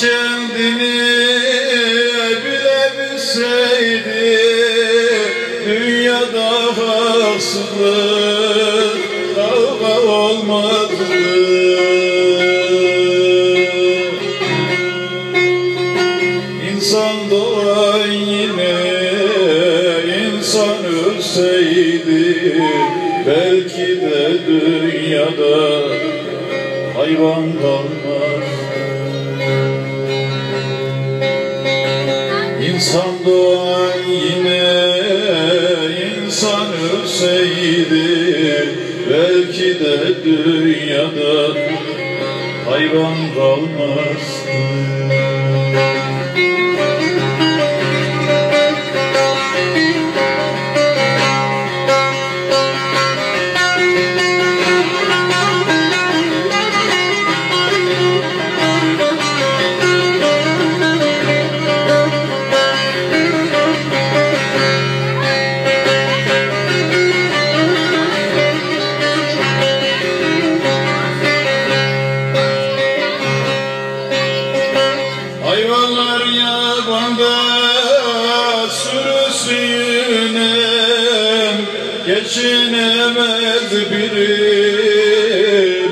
kendini bilebilseydi Dünyada haksızlık kavga olmazdı. İnsan doğar yine insan ölseydi Belki de dünyada hayvan kalmaz doğan yine insan ölseydi Belki de dünyada hayvan kalmazdı Hayvanlar yabanda sürüsüne Geçinemez biri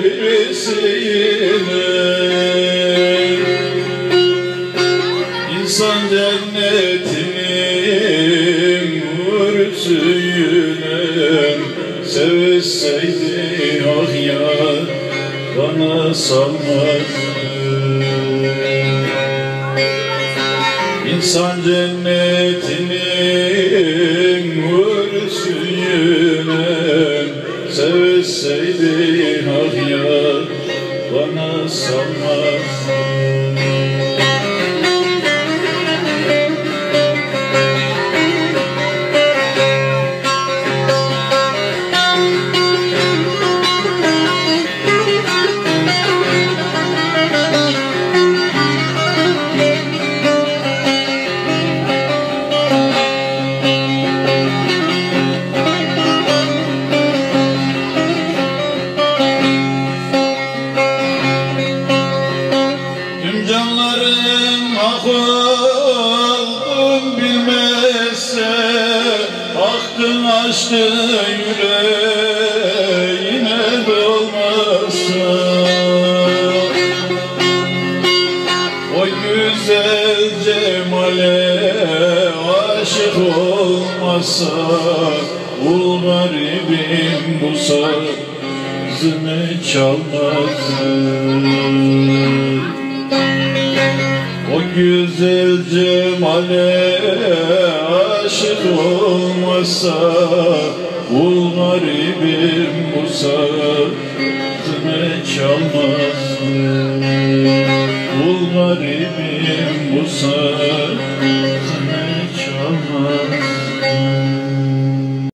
birisine İnsan cennetinin mürsüyüne Sevseydi ah ya bana salmazdı İnsan cennetinin mürsüyüne Sevseydi ah ya bana salmazdı canların ah oldum bilmezse Aklın açtı yüreğine dolmazsa. O güzel cemale aşık olmasa Ul garibim bu sazını çalmazdı o güzel cemale aşık olmasa Kul garibim bu saatime çalmaz Kul garibim bu saatime çalmaz